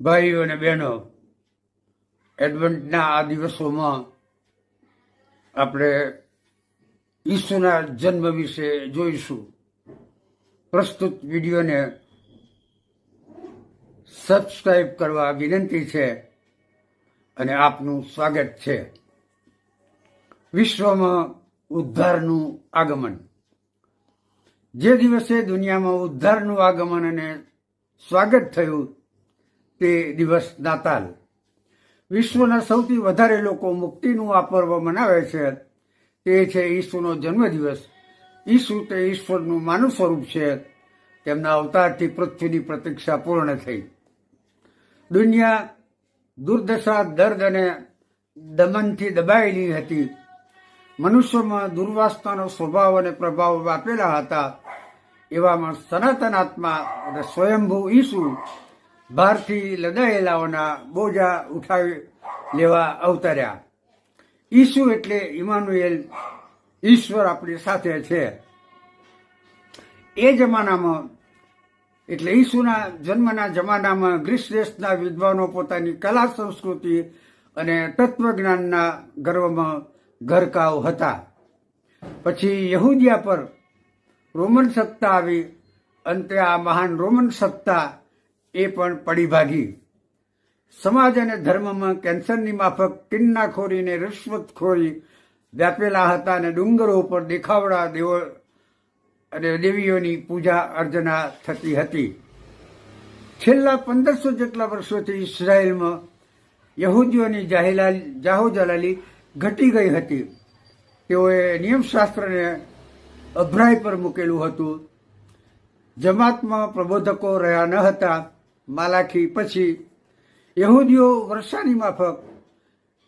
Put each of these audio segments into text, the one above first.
ભાઈઓ અને બહેનો, એડવન્ટના આ દિવસોમાં આપણે ઈસુના જન્મ વિશે જોઈશું. પ્રસ્તુત વિડીયોને સબસ્ક્રાઈબ કરવા વિનંતી છે અને આપનું સ્વાગત છે. વિશ્વમાં ઉદ્ધારનું આગમન. જે દિવસે દુનિયામાં ઉદ્ધારનું આગમન અને સ્વાગત થયું તે દિવસ નાતાલ. વિશ્વના સૌથી વધારે લોકો મુક્તિનું આ પર્વ મનાવે છે. તે છે ઈસુનો જન્મદિવસ. ઈસુ તે ઈશ્વરનું માનવ સ્વરૂપ છે. તેમના અવતારથી પૃથ્વીની પ્રતીક્ષા પૂર્ણ થઈ. દુનિયા દુર્દશા, દર્દ અને દમનથી દબાયેલી હતી. મનુષ્યમાં દુર્વાસનાનો સ્વભાવ અને પ્રભાવ વ્યાપેલા હતા. એવામાં સનાતન આત્મા અને સ્વયંભૂ ઈસુ બહારથી લદાયેલાઓના બોજા ઉઠાવી લેવા અવતર્યા. ઈસુ એટલે ઇમાનુએલ ઈશ્વર આપણી સાથે છે. એ જમાનામાં, એટલે ઈસુના જન્મના જમાનામાં ગ્રીસ દેશના વિદ્વાનો પોતાની કલા, સંસ્કૃતિ અને તત્વજ્ઞાનના ગર્વમાં ગરકાવ હતા. પછી યહૂદિયા પર રોમન સત્તા આવી. અંતે આ મહાન રોમન સત્તા એ પણ પડી ભાગી સમાજ અને ધર્મમાં કેન્સરની માફક કિન્નાખોરી ને રિશ્વતખોરી વ્યાપેલા હતા અને ડુંગરો ઉપર દેખાવડા દેવો અને દેવીઓની પૂજા અર્ચના થતી હતી. છેલ્લા પંદરસો જેટલા વર્ષોથી ઇઝરાયલમાં યહૂદીઓની જાહેલા જાહોજલાલી ઘટી ગઈ હતી. તેઓએ નિયમશાસ્ત્રને અભરાય પર મૂકેલું હતું. જમાતમાં પ્રબોધકો રહ્યા ન હતા. માલાખી પછી યહૂદીઓ વર્ષાની માફક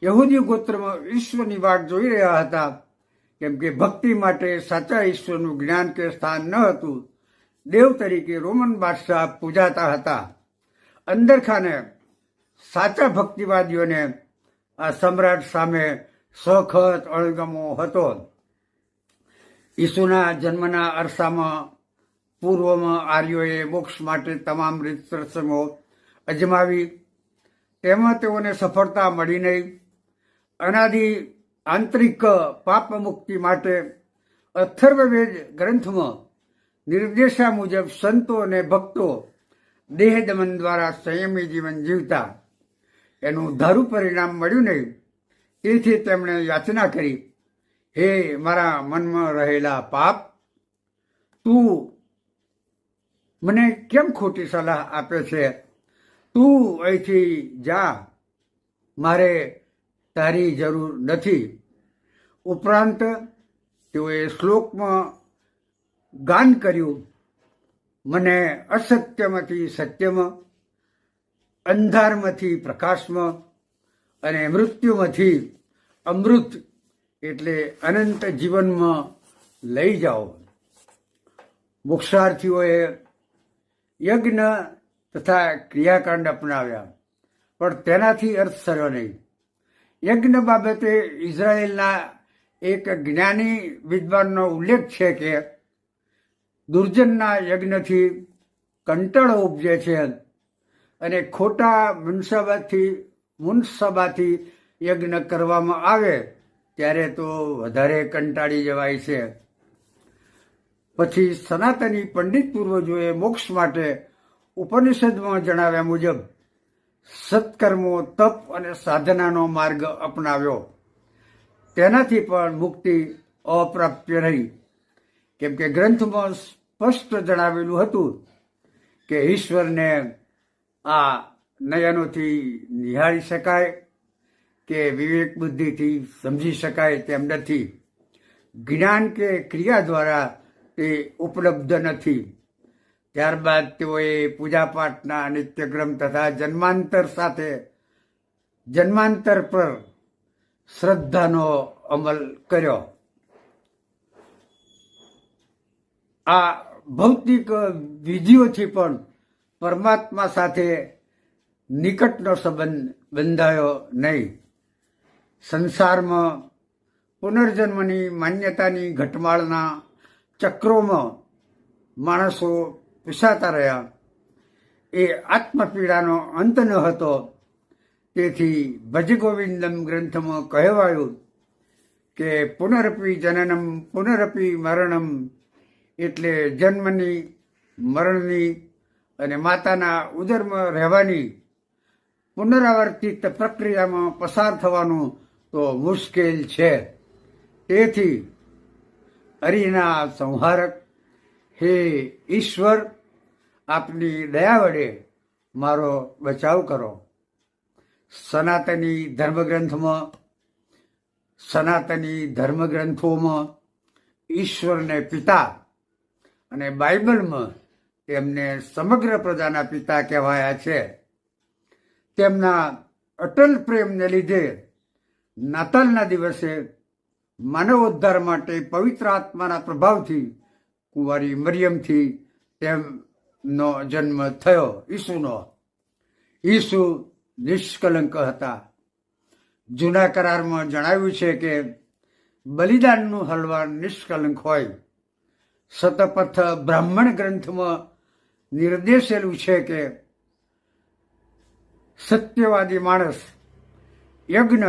યહૂદી ગોત્રમાં ઈશ્વરની વાટ જોઈ રહ્યા હતા, કેમ કે ભક્તિ માટે સાચા ઈશ્વરનું જ્ઞાન કે સ્થાન ન હતું. દેવ તરીકે રોમન બાદશાહ પૂજાતા હતા. અંદરખાને સાચા ભક્તિવાદીઓને આ સમ્રાટ સામે સખત અણગમો હતો. ઈસુના જન્મના અરસામાં પૂર્વમાં આર્યોએ મોક્ષ માટે તમામ રીત પ્રસંગો અજમાવી. તેમાં તેઓને સફળતા મળી નહીં. અનાદિ આંતરિક પાપ મુક્તિ માટે અથર્વવેદ ગ્રંથમાં નિર્દેશા મુજબ સંતો અને ભક્તો દેહ દમન દ્વારા સંયમી જીવન જીવતા. એનું ધારું પરિણામ મળ્યું નહીં. તેથી તેમણે યાચના કરી, હે મારા મનમાં રહેલા પાપ, તું મને કેમ ખોટી સલાહ આપે છે? તું અહીંથી જા. મારે તારી જરૂર નથી. ઉપરાંત તેઓએ શ્લોકમાં ગાન કર્યું. મને અસત્યમાંથી સત્યમાં, અંધારમાંથી પ્રકાશમાં અને મૃત્યુમાંથી અમૃત એટલે અનંત જીવનમાં લઈ જાઓ. મોક્ષાર્થીઓએ યજ્ઞ તથા ક્રિયાકાંડ અપનાવ્યા. પણ તેનાથી અર્થ સર્યો નહીં. યજ્ઞ બાબતે ઇઝરાયેલના એક જ્ઞાની વિદ્વાનનો ઉલ્લેખ છે કે, દુર્જનના યજ્ઞથી કંટાળો ઉપજે છે અને ખોટા મુનસભાથી મુનસભાથી યજ્ઞ કરવામાં આવે, ત્યારે તો વધારે કંટાળી જવાય છે. પછી સનાતની પંડિત પૂર્વજોએ મોક્ષ માટે ઉપનિષદમાં જણાવ્યા મુજબ સત્કર્મો, તપ અને સાધનાનો માર્ગ અપનાવ્યો. તેનાથી પણ મુક્તિ અપ્રાપ્ય રહી. કેમ કે ગ્રંથમાં સ્પષ્ટ જણાવેલું હતું કે ઈશ્વરને આ નયનોથી નિહાળી શકાય કે વિવેક બુદ્ધિથી સમજી શકાય તેમ નથી. જ્ઞાન કે ક્રિયા દ્વારા તે ઉપલબ્ધ નથી. ત્યારબાદ તેઓએ પૂજાપાઠના નિત્યક્રમ તથા જન્માંતર સાથે જન્માંતર પર શ્રદ્ધાનો અમલ કર્યો. આ ભૌતિક વિધિઓથી પણ પરમાત્મા સાથે નિકટનો સંબંધ બંધાયો નહીં. સંસારમાં પુનર્જન્મની માન્યતાની ઘટમાળના ચક્રોમાં માણસો પીસાતા રહ્યા. એ આત્મપીડાનો અંત ન હતો. તેથી ભજગોવિંદમ ગ્રંથમાં કહેવાયું કે પુનરપી જનનમ, પુનરપી મરણમ એટલે જન્મની, મરણની અને માતાના ઉદરમાં રહેવાની પુનરાવર્તિત પ્રક્રિયામાં પસાર થવાનું તો મુશ્કેલ છે. તેથી હરિના સંહારક. હે ઈશ્વર, આપની દયા વડે મારો બચાવ કરો. સનાતની ધર્મગ્રંથમાં, સનાતની ધર્મગ્રંથોમાં ઈશ્વરને પિતા અને બાઇબલમાં તેમને સમગ્ર પ્રજાના પિતા કહેવાયા છે. તેમના અટલ પ્રેમને લીધે નાતાલના દિવસે માનવ ઉદ્ધાર માટે પવિત્ર આત્માના પ્રભાવથી કુંવારી મરિયમથી તેમનો જન્મ થયો, ઈસુનો. ઈસુ નિષ્કલંક હતા. જૂના કરારમાં જણાવ્યું છે કે બલિદાનનું હલવા નિષ્કલંક હોય. સતપથ બ્રાહ્મણ ગ્રંથમાં નિર્દેશેલું છે કે સત્યવાદી માણસ યજ્ઞ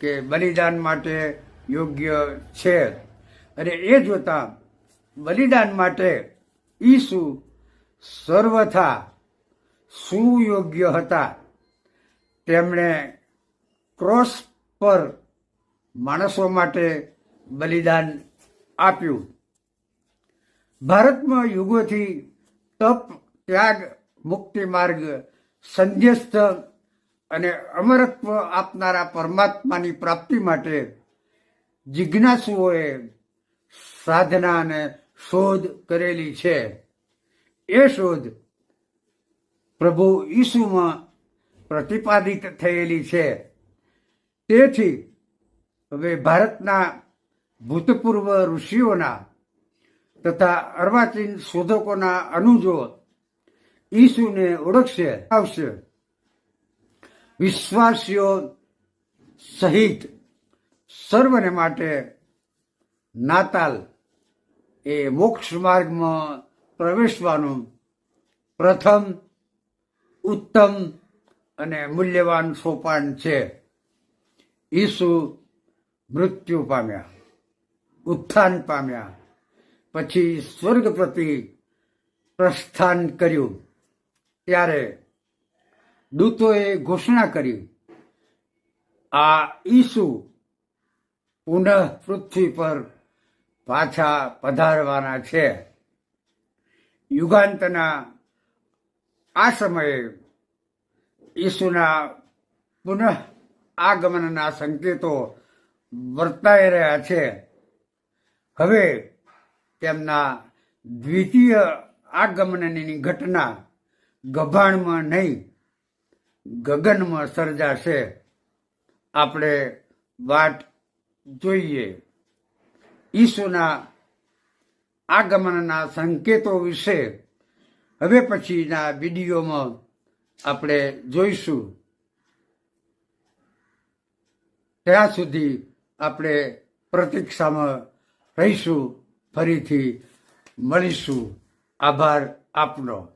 કે બલિદાન માટે યોગ્ય છે. અને એ જોતા બલિદાન માટે ઈસુ સર્વથા સુયોગ્ય હતા. તેમણે ક્રોસ પર માણસો માટે બલિદાન આપ્યું. ભારતમાં યુગોથી તપ, ત્યાગ, મુક્તિ માર્ગ, સંધ્યસ્થ અને અમરત્વ આપનારા પરમાત્માની પ્રાપ્તિ માટે જિજ્ઞાસુઓએ સાધના અને શોધ કરેલી છે. એ શોધ પ્રભુ ઈસુમાં પ્રતિપાદિત થયેલી છે. તેથી હવે ભારતના ભૂતપૂર્વ ઋષિઓના તથા અર્વાચીન શોધકોના અનુજો ઈસુને ઓળખશે, આવશે. વિશ્વાસીઓ સહિત સર્વને માટે નાતાલ એ મોક્ષ માર્ગમાં પ્રવેશવાનું પ્રથમ, ઉત્તમ અને મૂલ્યવાન સોપાન છે. ઈસુ મૃત્યુ પામ્યા, ઉત્થાન પામ્યા, પછી સ્વર્ગ પ્રતિ પ્રસ્થાન કર્યું. ત્યારે દૂતોએ ઘોષણા કરી, આ ઈસુ પુનઃ પૃથ્વી પર પાછા પધારવાના છે. યુગાંતના આ સમયે ઈસુના પુનઃ આગમનના સંકેતો વર્તાઈ રહ્યા છે. હવે તેમના દ્વિતીય આગમનની ઘટના ગભાણમાં નહીં, ગગનમાં સર્જાશે. આપણે વાટ જોઈએ. ઈસુના આગમનના સંકેતો વિશે હવે પછીના વિડીયોમાં આપણે જોઈશું. ત્યાં સુધી આપણે પ્રતીક્ષામાં રહીશું. ફરીથી મળીશું. આભાર આપનો.